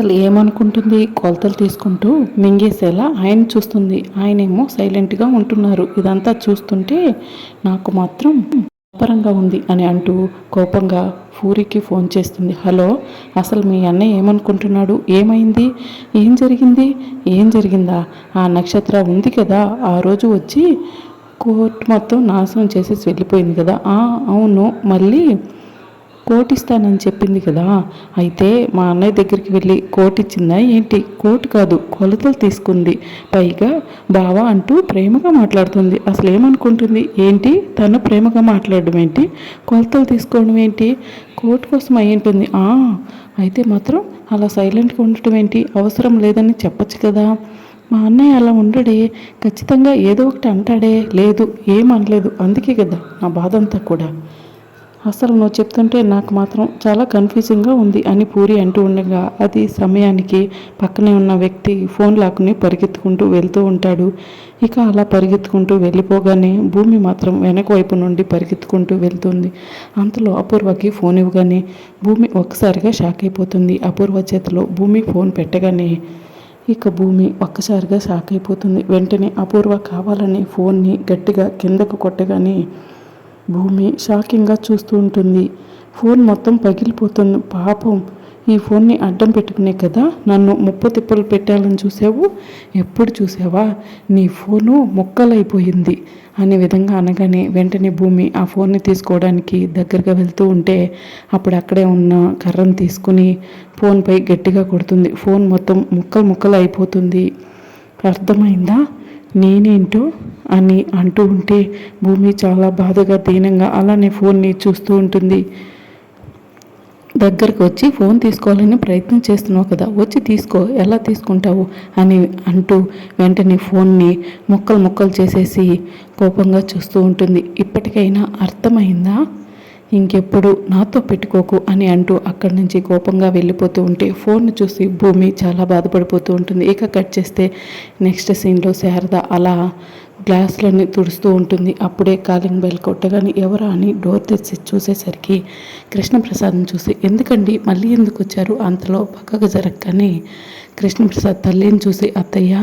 అసలు ఏమనుకుంటుంది? కొలతలు తీసుకుంటూ మింగేసేలా ఆయన చూస్తుంది. ఆయనేమో సైలెంట్గా ఉంటున్నారు. ఇదంతా చూస్తుంటే నాకు మాత్రం పరంగా ఉంది అని అంటూ కోపంగా పూరికి ఫోన్ చేస్తుంది. హలో అసలు మీ అన్నయ్య ఏమనుకుంటున్నాడు? ఏమైంది? ఏం జరిగింది? ఏం జరిగిందా? ఆ నక్షత్ర ఉంది కదా ఆ రోజు వచ్చి కోర్టు మొత్తం నాశనం చేసేసి వెళ్ళిపోయింది కదా. అవును మళ్ళీ కోట్ ఇస్తానని చెప్పింది కదా. అయితే మా అన్నయ్య దగ్గరికి వెళ్ళి కోటిచ్చిందా ఏంటి? కోటి కాదు కొలతలు తీసుకుంది. పైగా బావా అంటూ ప్రేమగా మాట్లాడుతుంది. అసలు ఏమనుకుంటుంది ఏంటి? తను ప్రేమగా మాట్లాడడం ఏంటి? కొలతలు తీసుకోవడం ఏంటి? కోటి కోసం అయి ఉంటుంది. "ఆ, అయితే మాత్రం అలా సైలెంట్గా ఉండటం ఏంటి? అవసరం లేదని చెప్పచ్చు కదా. మా అన్నయ్య అలా ఉండడే ఖచ్చితంగా ఏదో ఒకటి అంటాడే. లేదు ఏం అనలేదు. అందుకే కదా నా బాధ అంతా కూడా. అసలు నువ్వు చెప్తుంటే నాకు మాత్రం చాలా కన్ఫ్యూజింగ్గా ఉంది అని పూరి అంటూ ఉండగా అది సమయానికి పక్కనే ఉన్న వ్యక్తి ఫోన్ లాక్కుని పరిగెత్తుకుంటూ వెళ్తూ ఉంటాడు. ఇక అలా పరిగెత్తుకుంటూ వెళ్ళిపోగానే భూమి మాత్రం వెనక వైపు నుండి పరిగెత్తుకుంటూ వెళ్తుంది. అంతలో అపూర్వకి ఫోన్ ఇవ్వగానే భూమి ఒక్కసారిగా షాక్ అయిపోతుంది. అపూర్వ చేతిలో భూమి ఫోన్ పెట్టగానే ఇక భూమి ఒక్కసారిగా షాక్ అయిపోతుంది. వెంటనే అపూర్వ కావాలని ఫోన్ని గట్టిగా కిందకు కొట్టగానే భూమి షాకింగ్గా చూస్తూ ఉంటుంది. ఫోన్ మొత్తం పగిలిపోతుంది పాపం. ఈ ఫోన్ని అడ్డం పెట్టుకునే కదా? నన్ను ముప్పు తిప్పలు పెట్టాలని చూసావు? ఎప్పుడు చూసావా? నీ ఫోను మొక్కలైపోయింది అనే విధంగా అనగానే వెంటనే భూమి ఆ ఫోన్ని తీసుకోవడానికి దగ్గరగా వెళ్తూ ఉంటే అప్పుడు అక్కడే ఉన్న కర్రను తీసుకుని ఫోన్పై గట్టిగా కొడుతుంది. ఫోన్ మొత్తం ముక్కలు ముక్కలు అయిపోతుంది. అర్థమైందా? నేనేంటో? అని అంటూ ఉంటే భూమి చాలా బాధగా దీనంగా అలానే ఫోన్ని చూస్తూ ఉంటుంది. దగ్గరకు వచ్చి ఫోన్ తీసుకోవాలని ప్రయత్నం చేస్తున్నావు కదా వచ్చి తీసుకో ఎలా తీసుకుంటావు అని అంటూ వెంటనే ఫోన్ని ముక్కలు ముక్కలు చేసేసి కోపంగా చూస్తూ ఉంటుంది. ఇప్పటికైనా అర్థమైందా? ఇంకెప్పుడు నాతో పెట్టుకోకు అని అంటూ అక్కడి నుంచి కోపంగా వెళ్ళిపోతూ ఉంటే ఫోన్ చూసి భూమి చాలా బాధపడిపోతూ ఉంటుంది. ఇక కట్ చేస్తే నెక్స్ట్ సీన్లో శారద అలా గ్లాసులన్నీ తుడుస్తూ ఉంటుంది. అప్పుడే కాలింగ్ బెల్ కొట్టగానే ఎవరా అని డోర్ తెచ్చి చూసేసరికి కృష్ణప్రసాద్ని చూసి ఎందుకండి? మళ్ళీ ఎందుకు వచ్చారు? అంతలో పక్కకు జరగగానే కృష్ణప్రసాద్ తల్లిని చూసి అత్తయ్య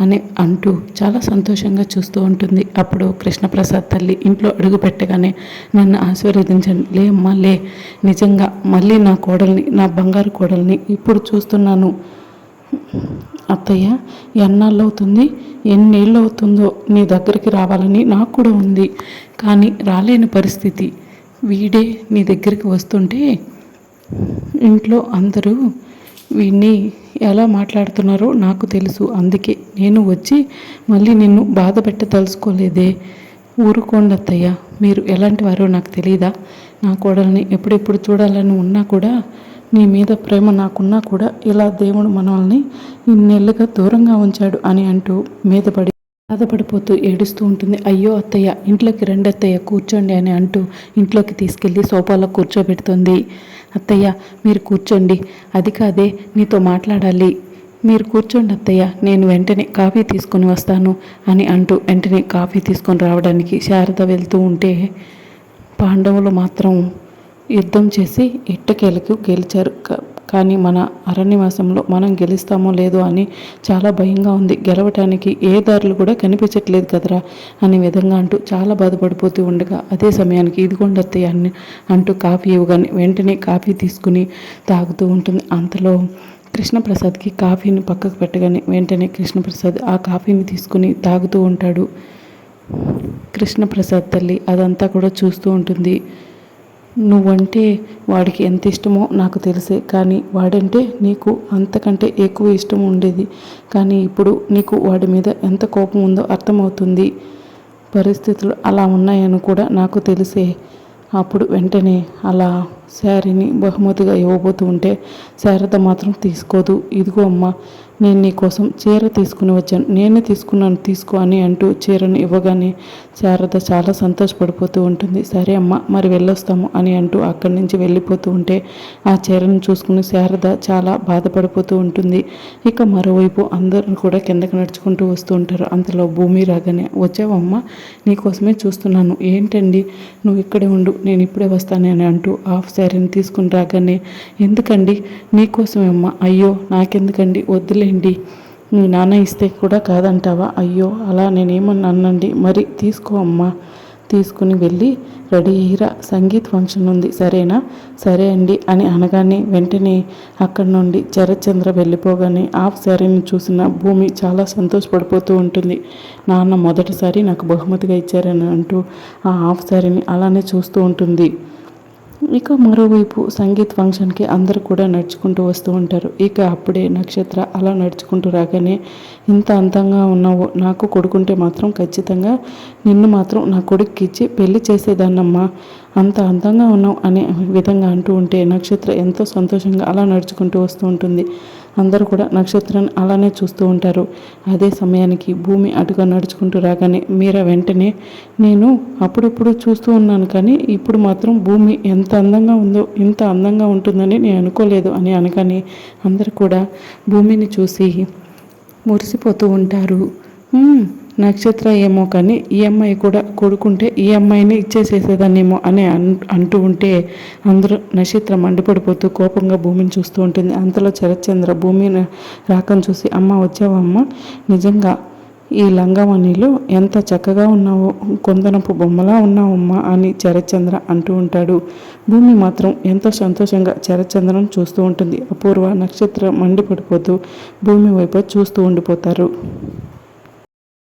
అని అంటూ చాలా సంతోషంగా చూస్తూ ఉంటుంది. అప్పుడు కృష్ణప్రసాద్ తల్లి ఇంట్లో అడుగు పెట్టగానే నన్ను ఆశీర్వదించండి. లే అమ్మా లే. నిజంగా మళ్ళీ నా కోడల్ని నా బంగారు కోడల్ని ఇప్పుడు చూస్తున్నాను. అత్తయ్య ఎన్నాళ్ళు అవుతుంది ఎన్నేళ్ళు అవుతుందో నీ దగ్గరికి రావాలని నాకు కూడా ఉంది. కానీ రాలేని పరిస్థితి. వీడే నీ దగ్గరికి వస్తుంటే ఇంట్లో అందరూ వీడిని ఎలా మాట్లాడుతున్నారో నాకు తెలుసు. అందుకే నేను వచ్చి మళ్ళీ నిన్ను బాధ పెట్టదలుచుకోలేదే ఊరుకోండి అత్తయ్య. మీరు ఎలాంటి వారో నాకు తెలియదా నా కోడల్ని ఎప్పుడెప్పుడు చూడాలని ఉన్నా కూడా నీ మీద ప్రేమ నాకున్నా కూడా ఇలా దేవుడు మనల్ని ఇన్నేళ్ళుగా దూరంగా ఉంచాడు అని అంటూ మీదపడి బాధపడిపోతూ ఏడుస్తూ ఉంటుంది. అయ్యో అత్తయ్య ఇంట్లోకి రండి అత్తయ్య కూర్చోండి అని అంటూ ఇంట్లోకి తీసుకెళ్ళి సోఫాలో కూర్చోబెడుతుంది. అత్తయ్య మీరు కూర్చోండి. అది కాదే నీతో మాట్లాడాలి. మీరు కూర్చోండి అత్తయ్య నేను వెంటనే కాఫీ తీసుకొని వస్తాను అని అంటూ వెంటనే కాఫీ తీసుకొని రావడానికి శారద వెళ్తూ ఉంటే పాండవులు మాత్రం యుద్ధం చేసి ఇట్టకేలకు గెలిచారు. కానీ మన అరణ్యవాసంలో మనం గెలుస్తామో లేదో అని చాలా భయంగా ఉంది. గెలవటానికి ఏ దారులు కూడా కనిపించట్లేదు కదరా అనే విధంగా అంటూ చాలా బాధపడిపోతూ ఉండగా అదే సమయానికి ఇదిగోండి అత్తయ్య అని అంటూ కాఫీ ఇవ్వగానే వెంటనే కాఫీ తీసుకుని తాగుతూ ఉంటుంది. అంతలో కృష్ణప్రసాద్కి కాఫీని పక్కకు పెట్టగానే వెంటనే కృష్ణప్రసాద్ ఆ కాఫీని తీసుకుని తాగుతూ ఉంటాడు. కృష్ణప్రసాద్ తల్లి అదంతా కూడా చూస్తూ ఉంటుంది. నువ్వంటే వాడికి ఎంత ఇష్టమో నాకు తెలిసే. కానీ వాడంటే నీకు అంతకంటే ఎక్కువ ఇష్టం ఉండేది. కానీ ఇప్పుడు నీకు వాడి మీద ఎంత కోపం ఉందో అర్థమవుతుంది. పరిస్థితులు అలా ఉన్నాయని కూడా నాకు తెలిసే. అప్పుడు వెంటనే అలా శారీని బహుమతిగా ఇవ్వబోతూ ఉంటే శారద మాత్రం తీసుకోదు. ఇదిగో అమ్మ నేను నీకోసం చీర తీసుకుని వచ్చాను. నేనే తీసుకున్నాను తీసుకో అని అంటూ చీరను ఇవ్వగానే శారద చాలా సంతోషపడిపోతూ ఉంటుంది. సరే అమ్మ మరి వెళ్ళొస్తాము అని అంటూ అక్కడి నుంచి వెళ్ళిపోతూ ఉంటే ఆ చీరను చూసుకుని శారద చాలా బాధపడిపోతూ ఉంటుంది. ఇక మరోవైపు అందరూ కూడా కిందకి నడుచుకుంటూ వస్తూ ఉంటారు. అంతలో భూమి రాగానే వచ్చావమ్మా నీకోసమే చూస్తున్నాను. ఏంటండి? నువ్వు ఇక్కడే ఉండు నేను ఇప్పుడే వస్తానని అంటూ హాఫ్ శారీని తీసుకుని రాగానే ఎందుకండి? నీకోసమే అమ్మ. అయ్యో నాకెందుకండి? వద్దులే. వద్దులేండి మీ నాన్న ఇస్తే కూడా కాదంటావా? అయ్యో అలా నేనేమన్నా అన్నండి? మరి తీసుకో అమ్మా. తీసుకుని వెళ్ళి రెడీ అయ్యిరా. సంగీత్ ఫంక్షన్ ఉంది. సరేనా? సరే అండి అని అనగానే వెంటనే అక్కడి నుండి చరచంద్ర వెళ్ళిపోగానే హాఫ్ శారీని చూసిన భూమి చాలా సంతోషపడిపోతూ ఉంటుంది. నాన్న మొదటిసారి నాకు బహుమతిగా ఇచ్చారని అంటూ ఆ హాఫ్ శారీని అలానే చూస్తూ ఉంటుంది. ఇక మరోవైపు సంగీత్ ఫంక్షన్కి అందరూ కూడా నడుచుకుంటూ వస్తూ ఉంటారు. ఇక అప్పుడే నక్షత్ర అలా నడుచుకుంటూ రాగానే ఇంత అందంగా ఉన్నావు నాకు కొడుకుంటే మాత్రం ఖచ్చితంగా నిన్ను మాత్రం నా కొడుక్కి ఇచ్చి పెళ్ళి చేసేదాన్నమ్మా. అంత అందంగా ఉన్నావు అనే విధంగా అంటూ ఉంటే నక్షత్ర ఎంతో సంతోషంగా అలా నడుచుకుంటూ వస్తూ ఉంటుంది. అందరూ కూడా నక్షత్రాన్ని అలానే చూస్తూ ఉంటారు. అదే సమయానికి భూమి అటుగా నడుచుకుంటూ రాగానే మీరా వెంటనే నేను అప్పుడప్పుడు చూస్తూ ఉన్నాను కానీ ఇప్పుడు మాత్రం భూమి ఎంత అందంగా ఉందో ఇంత అందంగా ఉంటుందని నేను అనుకోలేదు అని అనగానే అందరూ కూడా భూమిని చూసి మురిసిపోతూ ఉంటారు. నక్షత్ర ఏమో కానీ ఈ అమ్మాయి కూడా కొడుకుంటే ఈ అమ్మాయిని ఇచ్చేసేసేదాన్నేమో అని అన్ అంటూ ఉంటే అందరూ నక్షత్ర మండిపడిపోతూ కోపంగా భూమిని చూస్తూ ఉంటుంది. అంతలో శరత్చంద్ర భూమిని రాకం చూసి అమ్మ వచ్చావా అమ్మ నిజంగా ఈ లంగావణిలో ఎంత చక్కగా ఉన్నావో కొందనపు బొమ్మలా ఉన్నావమ్మా అని చరచంద్ర అంటూ ఉంటాడు. భూమి మాత్రం ఎంతో సంతోషంగా శరత్చంద్రను చూస్తూ ఉంటుంది. అపూర్వ నక్షత్రం మండిపడిపోతూ భూమి వైపు చూస్తూ ఉండిపోతారు.